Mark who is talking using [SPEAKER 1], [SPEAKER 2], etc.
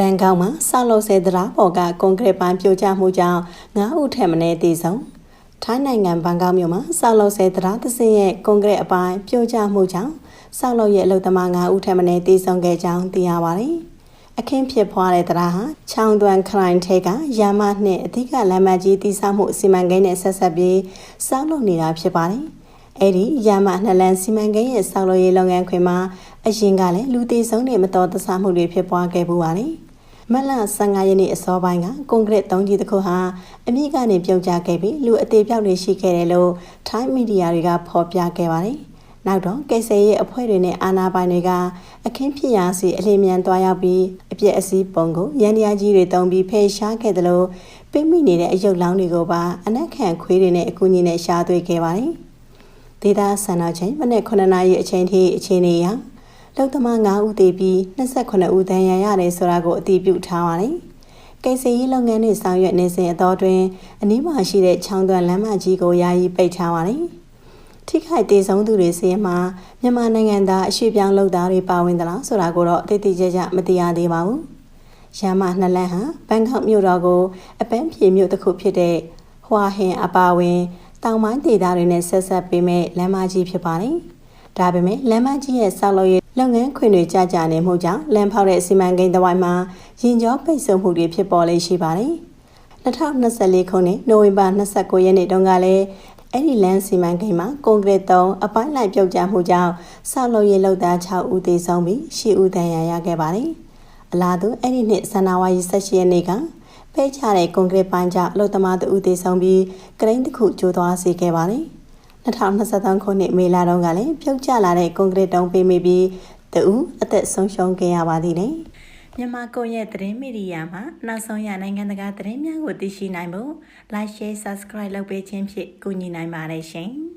[SPEAKER 1] ဘန်ကောက်မှာဆောက်လုပ်ဆဲတရားပေါ်ကကွန်ကရစ်ပိုင်းပြိုကျမှုကြောင့်9ဦးထက်မနည်းသေဆုံးထိုင်းနိုင်ငံဘန်ကောက်မြို့မှာဆောက်လုပ်ဆဲတရားသစင်းရဲ့ကွန်ကရစ်အပိုင်းပြိုကျမှုကြောင့်ဆောက်လုပ်ရဲ့အလုပ်သမား9ဦးထက်မနည်းသေဆုံးခဲ့ကြောင်းသိရပါတယ်။အခင်းဖြစ်ပွားတဲ့တရားဟာချောင်းသွန်ခရိုင်ထဲကရာမနှင့်အဓိကလမ်းမကြီးတည်ဆောက်မှုစီမံကိန်းနဲ့ဆက်ဆက်ပြီးဆောက်လုပ်နေတာဖြစ်ပါတယ်။အဲ့ဒီရာမနှစ်လန်းစီမံကိန်းရဲ့ဆောက်လုပ်ရေးလုပ်ငန်းခွင်မှာအရင်ကလည်းလူသေးဆုံးတွေမတော်တဆမှုတွေဖြစ်ပွားခဲ့ပူပါတယ်။ မလ15ရက်နေ့အစောပိုင်းကကွန်ကရစ်တုံးကြီးတစ်ခုဟာအမိကနေပြုတ်ကျခဲ့ပြီးလူအသေးပြောက်တွေရှိခဲ့တယ်လို့ထိုင်းမီဒီယာတွေကဖော်ပြခဲ့ပါတယ်။နောက်တော့ကိစ္စရေးအဖွဲ့တွေနဲ့အာဏာပိုင်တွေကအခင်းဖြစ်ရာစီအလင်းမြန်သွားရောက်ပြီးအပြည့်အစည်းပုံကိုရန်တရားကြီးတွေတုံးပြီးဖယ်ရှားခဲ့တယ်လို့ပိတ်မိနေတဲ့အယုတ်လောင်းတွေကိုပါအနက်ခံခွေးတွေနဲ့အကူအညီနဲ့ရှားသွေးခဲ့ပါတယ်။ဒေတာဆန္ဒချင်းမနေ့9နာရီအချိန်ထိအခြေအနေအရ လောက်သမား9ဦးသေပြီး28ဦးဒဏ်ရာရတယ်ဆိုတာကိုအတည်ပြုထားပါတယ်။ကိစ္စရေးလုပ်ငန်းတွေဆောင်ရွက်နေစဉ်အတော်တွင်အနည်းမှာရှိတဲ့ချောင်းသွန်လမ်းမကြီးကိုယာယီပိတ်ထားပါတယ်။ထိခိုက်ဒေဆုံးသူတွေစီးမှာမြန်မာနိုင်ငံသားအရှိပြောင်းလုပ်သားတွေပါဝင်သလားဆိုတာကိုတော့တိတိကျကျမသိရသေးပါဘူး။ရမနှစ်လန်းဟာဘန်ကောက်မြို့တော်ကိုအပန်းဖြေမြို့တစ်ခုဖြစ်တဲ့ဟွာဟင်အပါဝင်တောင်ပိုင်းဒေသတွေနဲ့ဆက်ဆက်ပေးမဲ့လမ်းမကြီးဖြစ်ပါတယ်။ဒါပေမဲ့လမ်းမကြီးရဲ့ဆောက်လုပ်ရေး လုပ်ငန်းခွင်တွေကြာကြာနေမှုကြောင့်လမ်းဖောက်တဲ့စီမံကိန်းတစ်ဝိုက်မှာရင်ကျော်ပိတ်ဆို့မှုတွေဖြစ်ပေါ်လေရှိပါတယ်။2024ခုနှစ်နိုဝင်ဘာ29ရက်နေ့တုန်းကလည်းအဲ့ဒီလမ်းစီမံကိန်းမှာကွန်ကရစ်သုံးအပိုင်းလိုက်ပြုတ်ကျမှုကြောင့်ဆောက်လုပ်ရေးလုပ်သား6ဦးသေဆုံးပြီး10ဦးဒဏ်ရာရခဲ့ပါတယ်။အလားတူအဲ့ဒီနှစ်ဇန်နဝါရီ18ရက်နေ့ကပဲချတဲ့ကွန်ကရစ်ပိုင်းကြောင့်လုံသမားတဦးသေဆုံးပြီးကရိန်းတစ်ခုကျိုးသွားစေခဲ့ပါတယ်။ 2023ခုနှစ်မေလတုန်းကလည်းပြုတ်ကျလာတဲ့ကွန်ကရစ်တုံးပေးမိပြီးတူအသက်ဆုံးရှုံးခဲ့ရပါသေးတယ်။မြန်မာကွန်ရက်သတင်းမီဒီယာမှာနောက်ဆုံးရနိုင်ငံတကာသတင်းများကိုသိရှိနိုင်ဖို့ Like Share Subscribe လုပ်ပေးခြင်းဖြင့်ကူညီနိုင်ပါတယ်ရှင်။